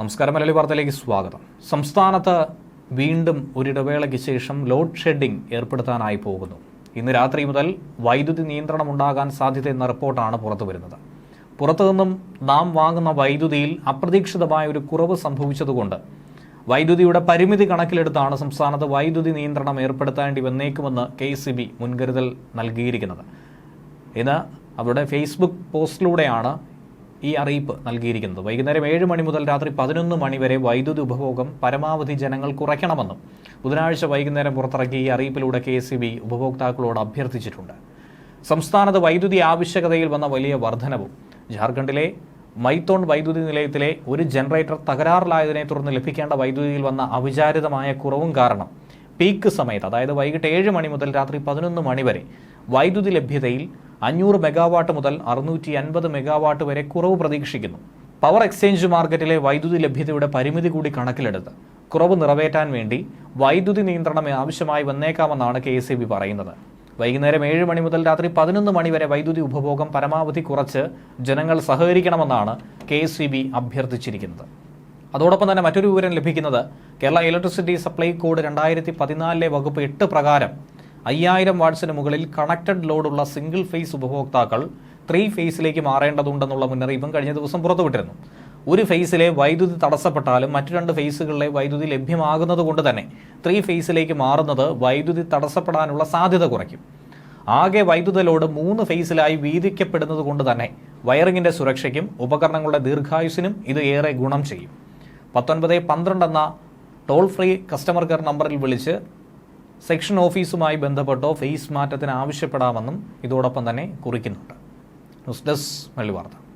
നമസ്കാരം മലയാളി വാർത്തയിലേക്ക് സ്വാഗതം. സംസ്ഥാനത്ത് വീണ്ടും ഒരിടവേളയ്ക്ക് ശേഷം ലോഡ് ഷെഡിംഗ് ഏർപ്പെടുത്താനായി പോകുന്നു. ഇന്ന് രാത്രി മുതൽ വൈദ്യുതി നിയന്ത്രണം ഉണ്ടാകാൻ സാധ്യതയെന്ന റിപ്പോർട്ടാണ് പുറത്തു വരുന്നത്. പുറത്തുനിന്നും നാം വാങ്ങുന്ന വൈദ്യുതിയിൽ അപ്രതീക്ഷിതമായ ഒരു കുറവ് സംഭവിച്ചതുകൊണ്ട് വൈദ്യുതിയുടെ പരിമിതി കണക്കിലെടുത്താണ് സംസ്ഥാനത്ത് വൈദ്യുതി നിയന്ത്രണം ഏർപ്പെടുത്തേണ്ടി വന്നേക്കുമെന്ന് കെ സി ബി മുൻകരുതൽ നൽകിയിരിക്കുന്നത്. ഇന്ന് അവരുടെ ഫേസ്ബുക്ക് പോസ്റ്റിലൂടെയാണ് ഈ അറിയിപ്പ് നൽകിയിരിക്കുന്നത്. വൈകുന്നേരം ഏഴ് മണി മുതൽ രാത്രി പതിനൊന്ന് മണി വരെ വൈദ്യുതി ഉപഭോഗം പരമാവധി ജനങ്ങൾ കുറയ്ക്കണമെന്നും ബുധനാഴ്ച വൈകുന്നേരം പുറത്തിറക്കിയ ഈ അറിയിപ്പിലൂടെ കെ എസ് ബി ഉപഭോക്താക്കളോട് അഭ്യർത്ഥിച്ചിട്ടുണ്ട്. സംസ്ഥാനത്ത് വൈദ്യുതി ആവശ്യകതയിൽ വന്ന വലിയ വർധനവും ജാർഖണ്ഡിലെ മൈത്തോൺ വൈദ്യുതി നിലയത്തിലെ ഒരു ജനറേറ്റർ തകരാറിലായതിനെ തുടർന്ന് ലഭിക്കേണ്ട വൈദ്യുതിയിൽ വന്ന അവിചാരിതമായ കുറവും കാരണം പീക്ക് സമയത്ത് അതായത് വൈകിട്ട് ഏഴ് മണി മുതൽ രാത്രി പതിനൊന്ന് മണി വരെ വൈദ്യുതി ലഭ്യതയിൽ അഞ്ഞൂറ് മെഗാവാട്ട് മുതൽ അറുന്നൂറ്റി അൻപത് മെഗാവാട്ട് വരെ കുറവ് പ്രതീക്ഷിക്കുന്നു. പവർ എക്സ്ചേഞ്ച് മാർക്കറ്റിലെ വൈദ്യുതി ലഭ്യതയുടെ പരിമിതി കൂടി കണക്കിലെടുത്ത് കുറവ് നിറവേറ്റാൻ വേണ്ടി വൈദ്യുതി നിയന്ത്രണം ആവശ്യമായി വന്നേക്കാമെന്നാണ് കെ എസ് ബി പറയുന്നത്. വൈകുന്നേരം ഏഴ് മണി മുതൽ രാത്രി പതിനൊന്ന് മണി വരെ വൈദ്യുതി ഉപഭോഗം പരമാവധി കുറച്ച് ജനങ്ങൾ സഹകരിക്കണമെന്നാണ് കെ എസ് ബി അഭ്യർത്ഥിച്ചിരിക്കുന്നത്. അതോടൊപ്പം തന്നെ മറ്റൊരു വിവരം ലഭിക്കുന്നത് കേരള ഇലക്ട്രിസിറ്റി സപ്ലൈ കോഡ് രണ്ടായിരത്തി പതിനാലിലെ വകുപ്പ് എട്ട് പ്രകാരം അയ്യായിരം വാട്ട്സിന് മുകളിൽ കണക്റ്റഡ് ലോഡുള്ള സിംഗിൾ ഫേസ് ഉപഭോക്താക്കൾ ത്രീ ഫേസിലേക്ക് മാറേണ്ടതുണ്ടെന്നുള്ള മുന്നറിയിപ്പും കഴിഞ്ഞ ദിവസം പുറത്തുവിട്ടിരുന്നു. ഒരു ഫേസിലെ വൈദ്യുതി തടസ്സപ്പെട്ടാലും മറ്റു രണ്ട് ഫേസുകളിലെ വൈദ്യുതി ലഭ്യമാകുന്നത് കൊണ്ട് തന്നെ ത്രീ ഫേസിലേക്ക് മാറുന്നത് വൈദ്യുതി തടസ്സപ്പെടാനുള്ള സാധ്യത കുറയ്ക്കും. ആകെ വൈദ്യുത ലോഡ് മൂന്ന് ഫേസിലായി വീതിക്കപ്പെടുന്നത് കൊണ്ട് തന്നെ വയറിങ്ങിന്റെ സുരക്ഷയ്ക്കും ഉപകരണങ്ങളുടെ ദീർഘായുസിനും ഇത് ഏറെ ഗുണം ചെയ്യും. പത്തൊൻപത് പന്ത്രണ്ട് എന്ന ടോൾ ഫ്രീ കസ്റ്റമർ കെയർ നമ്പറിൽ വിളിച്ച് സെക്ഷൻ ഓഫീസുമായി ബന്ധപ്പെട്ടോ ഫേസ് മാറ്റത്തിന് ആവശ്യപ്പെടാമെന്നും ഇതോടൊപ്പം തന്നെ കുറിക്കുന്നുണ്ട്. ന്യൂസ് ഡെസ്ക് മല്ലി വാർത്ത.